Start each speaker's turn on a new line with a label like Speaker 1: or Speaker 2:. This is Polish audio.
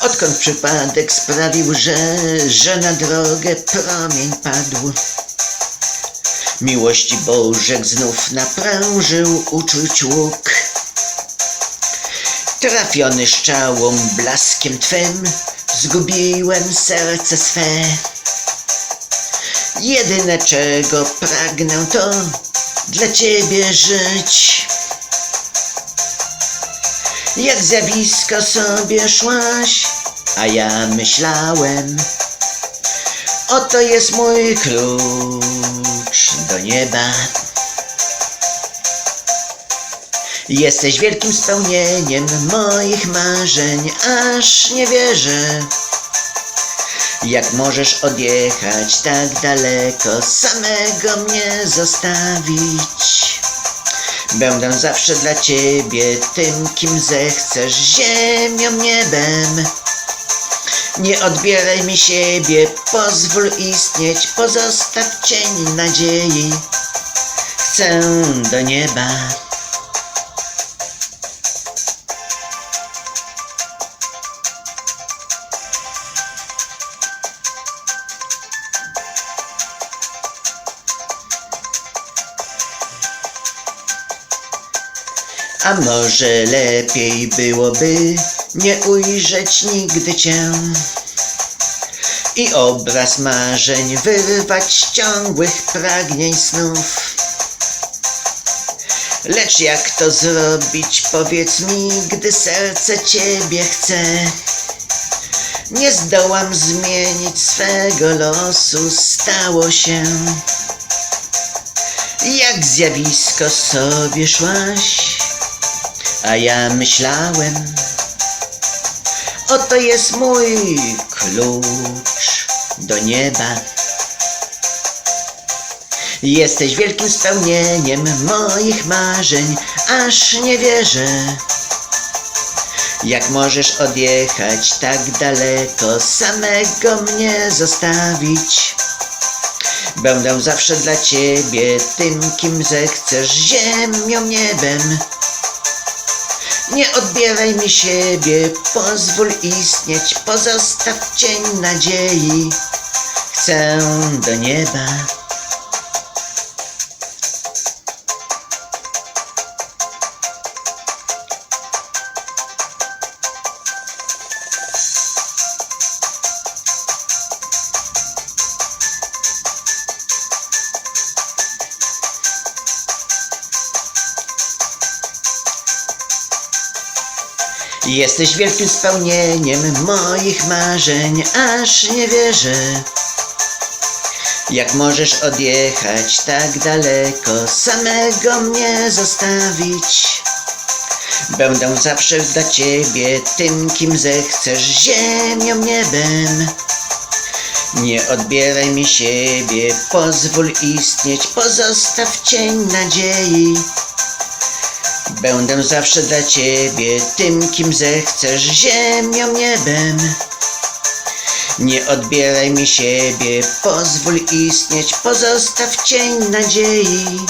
Speaker 1: Odkąd przypadek sprawił, że, że na drogę promień padł. Miłości Bożek znów naprężył uczuć łuk. Trafiony szczałą blaskiem twym, zgubiłem serce swe. Jedyne czego pragnę to dla ciebie żyć. Jak zjawisko sobie szłaś, a ja myślałem, oto jest mój klucz do nieba. Jesteś wielkim spełnieniem moich marzeń, aż nie wierzę. Jak możesz odjechać tak daleko, samego mnie zostawić? Będę zawsze dla ciebie tym, kim zechcesz, ziemią, niebem. Nie odbieraj mi siebie, pozwól istnieć, pozostaw cień nadziei. Chcę do nieba. A może lepiej byłoby nie ujrzeć nigdy cię i obraz marzeń wyrwać ciągłych pragnień snów. Lecz jak to zrobić, powiedz mi, gdy serce ciebie chce. Nie zdołam zmienić swego losu, stało się. Jak zjawisko sobie szłaś, a ja myślałem, oto jest mój klucz do nieba. Jesteś wielkim spełnieniem moich marzeń, aż nie wierzę. Jak możesz odjechać tak daleko, samego mnie zostawić? Będę zawsze dla ciebie tym, kim zechcesz, ziemią, niebem. Nie odbieraj mi siebie, pozwól istnieć, pozostaw cień nadziei. Chcę do nieba. Jesteś wielkim spełnieniem moich marzeń, aż nie wierzę. Jak możesz odjechać tak daleko, samego mnie zostawić? Będę zawsze dla ciebie tym, kim zechcesz, ziemią, niebem. Nie odbieraj mi siebie, pozwól istnieć, pozostaw cień nadziei. Będę zawsze dla ciebie tym, kim zechcesz, ziemią, niebem. Nie odbieraj mi siebie, pozwól istnieć, pozostaw cień nadziei.